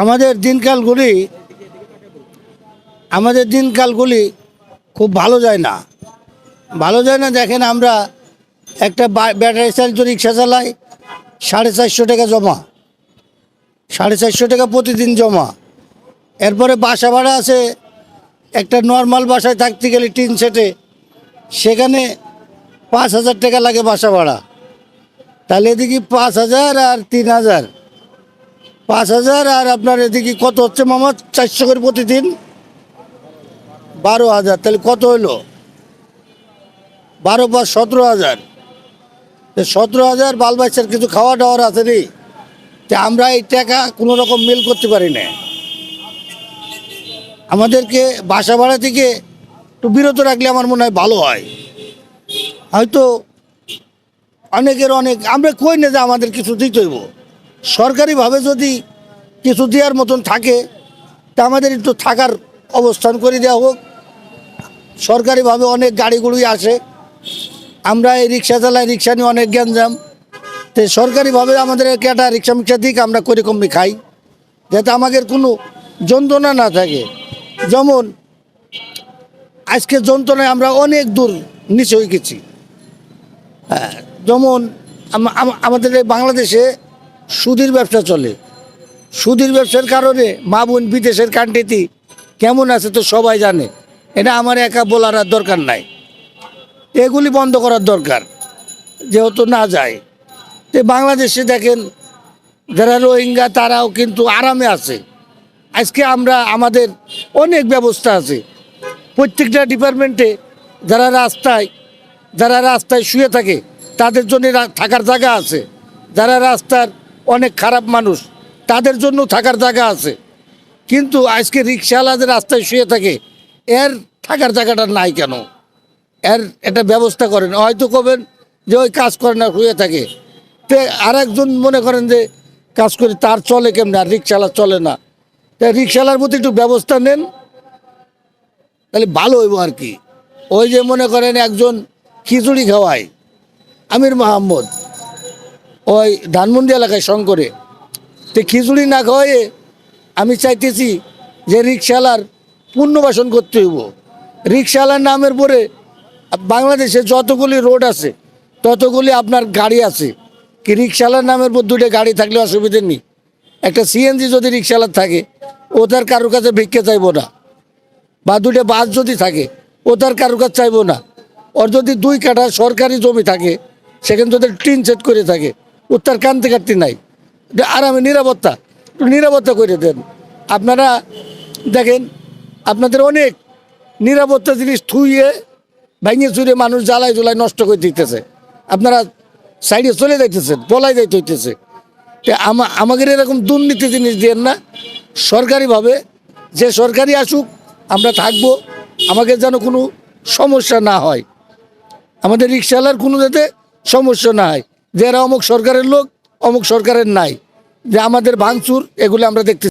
আমাদের দিনকালগুলি আমাদের দিনকালগুলি খুব ভালো যায় না। ভালো যায় না, দেখেন আমরা একটা ব্যাটারি চালিত রিক্সা চালাই, সাড়ে চারশো টাকা জমা। সাড়ে চারশো টাকা প্রতিদিন জমা। এরপরে বাসা ভাড়া আছে, একটা নর্মাল বাসায় থাকতে গেলে টিন সেটে, সেখানে পাঁচ হাজার টাকা লাগে বাসা ভাড়া। তাহলে এদিকে পাঁচ হাজার আর তিন হাজার। পাঁচ হাজার, আর আপনার এদিকে কত হচ্ছে মামা চারশো করে প্রতিদিন। বারো হাজার, তাহলে কত হইল? বারো পাঁচ সতেরো হাজার। সতেরো হাজার বাল বাচ্চার কিছু খাওয়া দাওয়ার আছে তা আমরা এই টাকা কোনো রকম মিল করতে পারি না। আমাদেরকে বাসা ভাড়া থেকে একটু বিরত রাখলে আমার মনে হয় ভালো হয়। হয়তো অনেকের অনেক, আমরা কই না যে আমাদের কিছু দিতে হইব। সরকারিভাবে যদি কিছু দেওয়ার মতন থাকে, তা আমাদের একটু থাকার অবস্থান করে দেওয়া হোক। সরকারিভাবে অনেক গাড়িগুলোই আসে আমরা এই রিক্সা চালাই, রিক্সা নিয়ে অনেক গ্যাঞ্জাম। তো সরকারিভাবে আমাদের একটা রিক্সা মিক্সা দিক আমরা করে কমই খাই, যাতে আমাদের কোনো যন্ত্রণা না থাকে। যেমন আজকে যন্ত্রণায় আমরা অনেক দূর নিচে হয়ে গেছি। যেমন, আম- আম- আমাদের এই বাংলাদেশে সুদের ব্যবসা চলে। সুদের ব্যবসার কারণে মা বোন বিদেশের কান্ট্রিতে কেমন আছে তো সবাই জানে। এটা আমার একা বলার আর দরকার নাই। এগুলি বন্ধ করার দরকার, যেহেতু না যায়। তো বাংলাদেশে দেখেন, যারা রোহিঙ্গা, তারাও কিন্তু আরামে আছে। আজকে আমরা, আমাদের অনেক ব্যবস্থা আছে। প্রত্যেকটা ডিপার্টমেন্টে যারা রাস্তায় যারা রাস্তায় শুয়ে থাকে, তাদের জন্য থাকার জায়গা আছে। যারা রাস্তার অনেক খারাপ মানুষ, তাদের জন্য থাকার জায়গা আছে। কিন্তু আজকে রিক্সাওয়ালা যে রাস্তায় শুয়ে থাকে, এর থাকার জায়গাটা নাই কেন? এর একটা ব্যবস্থা করেন, হয়তো কবেন যে ওই কাজ করে না শুয়ে থাকে। তে আর একজন মনে করেন যে কাজ করে, তার চলে কেমন? আর রিক্সাওয়ালা চলে না। তাই রিক্সাওয়ালার প্রতি একটু ব্যবস্থা নেন, তাহলে ভালো হইব আর কি। ওই যে মনে করেন একজন খিচুড়ি খাওয়ায়, আমির মাহমুদ। ওই ধানমন্ডি এলাকায় শঙ্করে তো খিচুড়ি না খাওয়াইয়ে আমি চাইতেছি যে রিক্সাওয়ালার পুনর্বাসন করতে হইব। রিক্সাওয়ালার নামের পরে বাংলাদেশে যতগুলি রোড আছে, ততগুলি আপনার গাড়ি আছে, কি রিক্সাওয়ালার নামের পর দুটো গাড়ি থাকলে অসুবিধে নেই। একটা সিএনজি যদি রিক্সাওয়ালার থাকে, ও তার কারোর কাছে ভিক্ষে চাইব না। বা দুটো বাস যদি থাকে, ও তার কারোর কাছে চাইব না। ওর যদি দুই কাঠা সরকারি জমি থাকে, সেখানে যদি টিন সেট করে থাকে। ও তার কান্তি কাটতি নাই। আরামে নিরাপত্তা নিরাপত্তা করে দেন। আপনারা দেখেন, আপনাদের অনেক নিরাপত্তা জিনিস থুইয়ে ভেঙে চুরে মানুষ জ্বালায় জ্বালায় নষ্ট করে দিতেছে। আপনারা সাইডে চলে যাইতেছেন পলাই যাইতে হইতেছে। আমাদের এরকম দুর্নীতি জিনিস দেন না। সরকারিভাবে যে সরকারি আসুক, আমরা থাকব আমাদের যেন কোনো সমস্যা না হয়। আমাদের রিক্সাওয়ালার কোনো যাতে সমস্যা না হয়। যে এরা অমুক সরকারের লোক অমুক সরকারের নাই। যে আমাদের ভাঙচুর এগুলো আমরা দেখতে